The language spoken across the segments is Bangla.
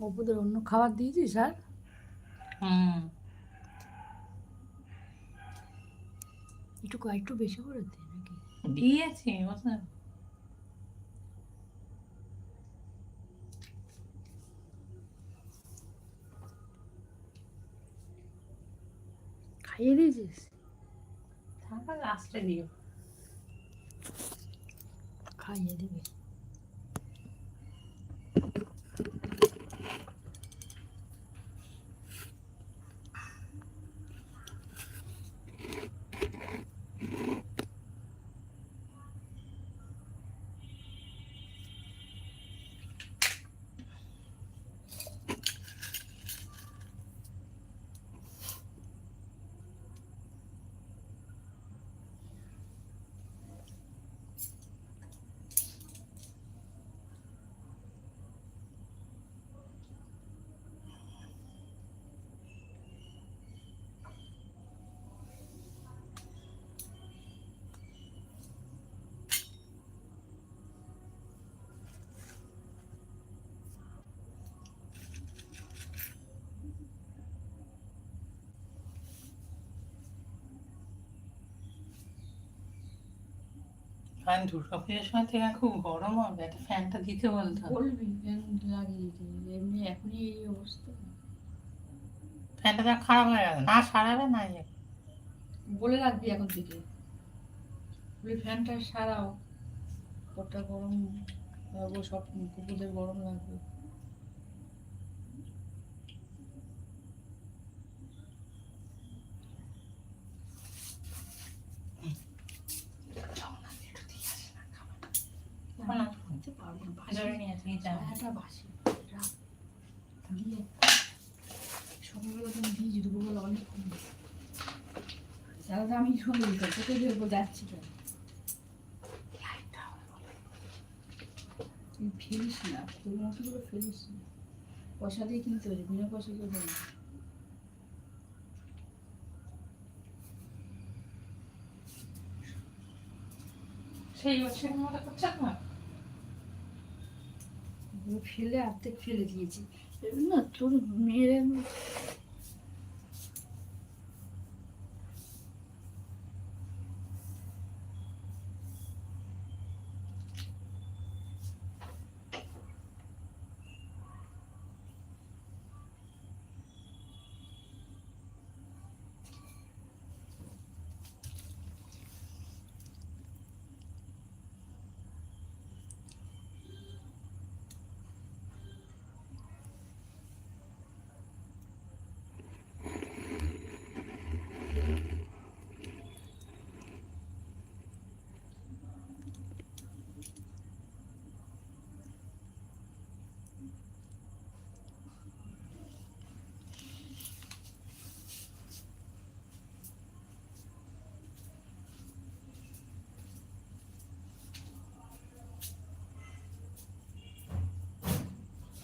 অপুদের অন্য খাবার দিয়েছিস আর? হুম। একটু একটু বেশি করে দে নাকি? দিয়েছি খাইয়ে দিয়েছিস? তারপর লাস্টে দিও। খাইয়ে দিবি। কারণ দুর্গা পুজোর সময় থেকে খুব গরম হবে একটা ফ্যানটা দিতে বলতো। বলবি ফ্যান লাগিয়ে দিতে এমনি এখনই এই অবস্থা। ফ্যানটা খারাপ হয়ে গেছে না সারাবে না ইয়ে। বলে রাখবি এখন থেকে। বলি ফ্যানটা সারাও ওটা গরম লাগবে সব কুকুরদের গরম লাগবে এখন আর নিতে পারব না ধরে নিয়ে বাসি। দিয়ে সকালবেলা অনেক সারাটা আমি দিতে তোকে দেখব যাচ্ছি কেন? ফেলিস না, তোর মতো করে ফেলিস না। পয়সা দিয়ে কিনতে হবে বিনা পয়সা দিয়ে না সেই বছরের মতো করছে না। ফেলে অর্ধেক ফেলে দিয়েছি। না তোর মেয়ের আমি-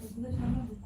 ওগুলো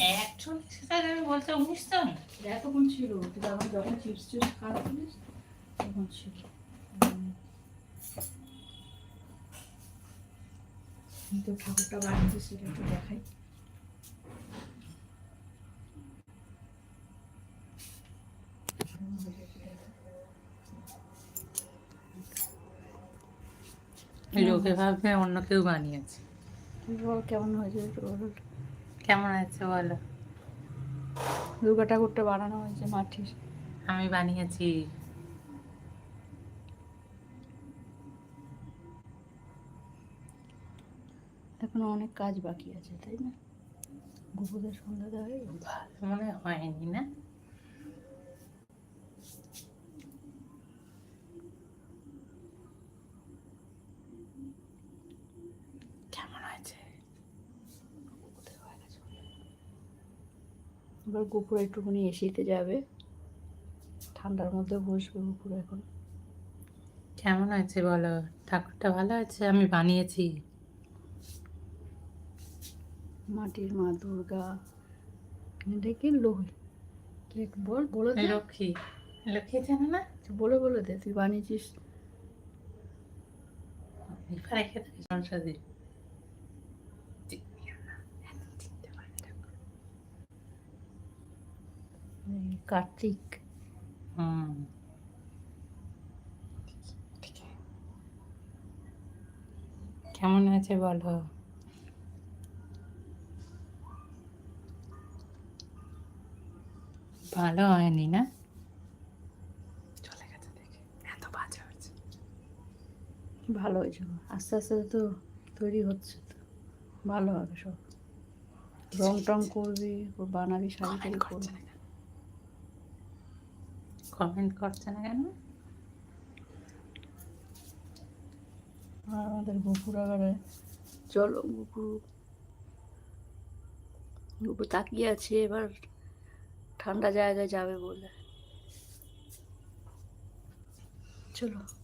একচল্লিশ হাজার আমি বলতে উনিশ এতক্ষণ ছিল তুই তখন যখন চিপস টিপস খাচ্ছিলিস তখন ছিল। তো ঠাকুরটা বানিয়েছি সেটা একটু দেখাই। লোকে ভাববে অন্য কেউ বানিয়েছে। বল কেমন হয়েছে। কেমন আছে বলো? দুর্গা ঠাকুরটা বানানো হয়েছে মাটির। আমি বানিয়েছি। এখনও অনেক কাজ বাকি আছে তাই না? গুপুদের সন্ধ্যা দেওয়া ভালো মনে হয়নি না? এবার গোপুর একটুখানি এসিতে যাবে। ঠান্ডার মধ্যে বসবে গোপুর এখন। কেমন আছে বলো? ঠাকুরটা ভালো আছে? আমি বানিয়েছি। মাটির মা দুর্গা। এটা কি লোক কে বল বলে দে। লক্ষ্মী। লক্ষ্মী জানো না? তুই বলে বলে দে। তুই বানিয়েছিস। রেখে কার্তিক। হুম। কেমন আছে বলো? ভালো হয়নি না? চলে গেছে দেখে। এত বাজে হয়েছে। ভালো হয়েছে আস্তে আস্তে তো তৈরি হচ্ছে তো। ভালো হবে সব। রং টং করবি বানাবি শাড়ি টাড়ি করবি। কমেন্ট করছে না কেন? আর আমাদের গোপুর আগারে। চলো গুপু। গুপু তাকিয়ে আছে এবার ঠান্ডা জায়গায় যাবে বলে। চলো।